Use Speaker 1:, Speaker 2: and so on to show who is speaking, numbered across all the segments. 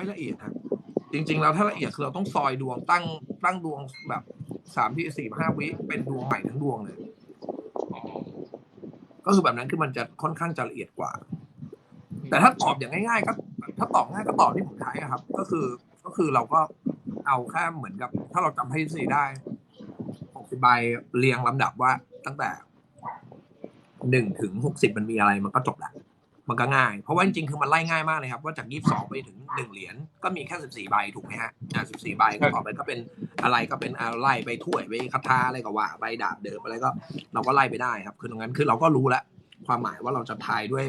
Speaker 1: ไม่ละเอียดครับจริง ๆ แล้วถ้าละเอียดคือเราต้องซอยดวงตั้งตั้งดวงแบบสามที่สี่ห้าวิเป็นดวงใหม่ทั้งดวงเลย ก็คือแบบนั้นคือมันจะค่อนข้างจะละเอียดกว่า แต่ถ้าตอบอย่างง่ายๆก็ถ้าตอบง่ายก็ตอบที่ผมใช้อะครับ ก็คือก็คือเราก็เอาแค่เหมือนกับ ถ้าเราจำให้สี่ได้หกสิบใบเรียงลำดับว่าตั้งแต่หนึ่งถึงหกสิบมันมีอะไรมันก็จบละ มันก็ง่าย เพราะว่าจริงๆ คือมันไล่ง่ายมากเลยครับว่าจากยี่สิบสองไปถึงหนึ่งเหรียญก็มีแค่สิบสี่ใบถูกไหมฮะอ่าสิบสี่ใบก็ต่อไปก็เป็นอะไรก็เป็นอะไรไปถ้วยไปคาถาอะไรก็ว่าใบดาบเดิมอะไรก็เราก็ไล่ไปได้ครับ คือตรงนั้นคือเราก็รู้แล้วความหมายว่าเราจะทายด้วย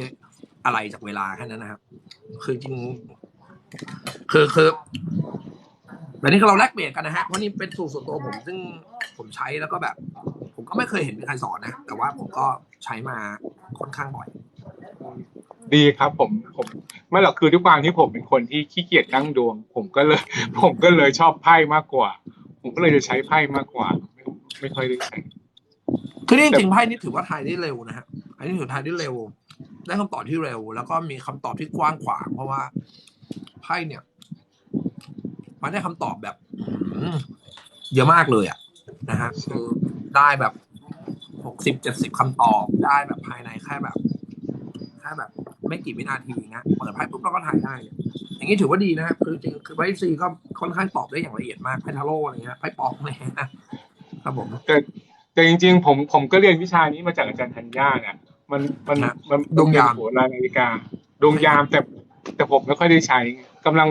Speaker 1: อะไรจากเวลาแค่นั้นนะครับ คือจริง คือคือแบบนี้คือเราแลกเปลี่ยนกันนะฮะ เพราะนี่เป็นสูตรส่วนตัวผม ซึ่งผมใช้แล้วก็แบบ ผมก็ไม่เคยเห็นมีใครสอนนะ แต่ว่าผมก็ใช้มาค่อนข้างบ่อย
Speaker 2: ดีครับ ผมผมไม่หรอกคือด้วยความที่ผมเป็นคนที่ขี้เกียจนั่งดวง ผมก็เลย ผมก็เลยชอบไพ่มากกว่า ผมก็เลยจะใช้ไพ่มากกว่า ไม่ไม่ค่อยได้ใช้
Speaker 1: คือนี่จริงๆไพ่นี่ถือว่าทายได้เร็วนะฮะอันนี้ถือทายได้เร็ว ได้คำตอบที่เร็ว แล้วก็มีคำตอบที่กว้างขวางเพราะว่าไพ่เนี่ยมันได้คำตอบแบบอื้อหือเยอะมากเลยอะนะฮะคือได้แบบหกสิบเจ็ดสิบคำตอบได้แบบภายในแค่แบบแค่แบบ ไม่กี่วินาทีนะเปิดไพ่ปุ๊บเราก็ถ่ายได้เนี่ยอย่างนี้ถือว่าดีนะฮะคือจริงคือไพ่ซีก็ค่อนข้างตอบได้อย่างละเอียดมากไพ่ทาโร่อะไรเงี้ยไพ่ปอกอะไรเงี้ยครับผม
Speaker 2: แต่แต่จริง ๆ ผมผมก็เรียนวิชานี้มาจากอาจารย์ธัญญาเนี่ยมันมัน
Speaker 1: ครับ
Speaker 2: มัน
Speaker 1: ดวงยาม
Speaker 2: เป็นโหรานาฬิกาดวงยามแต่แต่ผมไม่ค่อยได้ใช้กำลัง